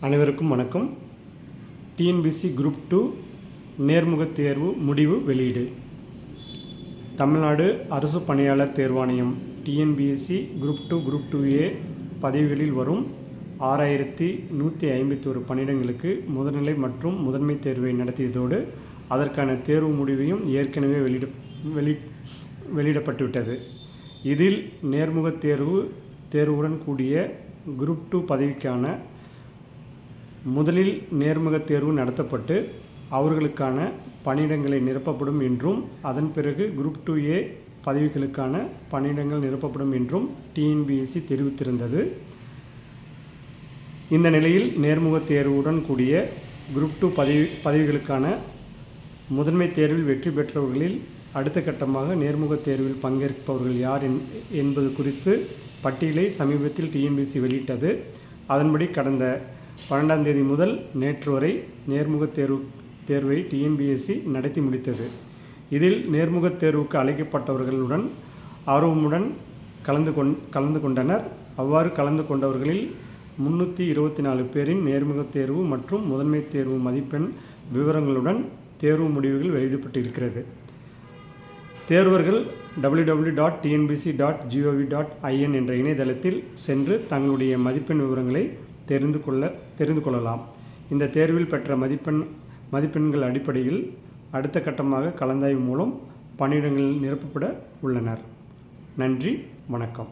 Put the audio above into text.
அனைவருக்கும் வணக்கம். TNPSC group two நேர்முகத் தேர்வு முடிவு வெளியீடு. தமிழ்நாடு அரசு பணியாளர் தேர்வாணையம் TNPSC group two group two A பதவிகளில் வரும் ஆறாயிரத்தி நூற்றி ஐம்பத்தி ஒரு பணியிடங்களுக்கு முதல்நிலை மற்றும் முதன்மை தேர்வை நடத்தியதோடு அதற்கான தேர்வு முடிவையும் ஏற்கனவே வெளியிட வெளி வெளியிடப்பட்டுவிட்டது. இதில் நேர்முகத் தேர்வு தேர்வுடன் கூடிய குரூப் டூ பதவிக்கான முதலில் நேர்முகத் தேர்வு நடத்தப்பட்டு அவர்களுக்கான பணியிடங்களை நிரப்பப்படும் என்றும் அதன் பிறகு குரூப் டூ ஏ பதவிகளுக்கான பணியிடங்கள் நிரப்பப்படும் என்றும் டிஎன்பிஎஸ்சி தெரிவித்திருந்தது. இந்த நிலையில் நேர்முகத் தேர்வுடன் கூடிய குரூப் டூ பதவி பதவிகளுக்கான முதன்மை தேர்வில் வெற்றி பெற்றவர்களில் அடுத்த கட்டமாக நேர்முகத் தேர்வில் பங்கேற்பவர்கள் யார் என்- என்பது குறித்து பட்டியலை சமீபத்தில் டிஎன்பிசி வெளியிட்டது. அதன்படி கடந்த பன்னெண்டாம் தேதி முதல் நேற்று வரை நேர்முகத் தேர்வு தேர்வை டிஎன்பிஎஸ்சி நடத்தி முடித்தது. இதில் நேர்முகத் தேர்வுக்கு அழைக்கப்பட்டவர்களுடன் ஆர்வமுடன் கலந்து கொண் கலந்து கொண்டனர். அவ்வாறு கலந்து கொண்டவர்களில் முன்னூற்றி இருபத்தி நாலு பேரின் நேர்முகத் தேர்வு மற்றும் முதன்மை தேர்வு மதிப்பெண் விவரங்களுடன் தேர்வு முடிவுகள் வெளியிடப்பட்டிருக்கிறது. தேர்வர்கள் www.tnbc.gov.in dot TNPC dot GOV dot IN என்ற இணையதளத்தில் சென்று தங்களுடைய மதிப்பெண் விவரங்களை தெரிந்து கொள்ள தெரிந்து கொள்ளலாம். இந்த தேர்வில் பெற்ற மதிப்பெண் மதிப்பெண்கள் அடிப்படையில் அடுத்த கட்டமாக கலந்தாய்வு மூலம் பணியிடங்கள் நிரப்பப்பட உள்ளனர். நன்றி வணக்கம்.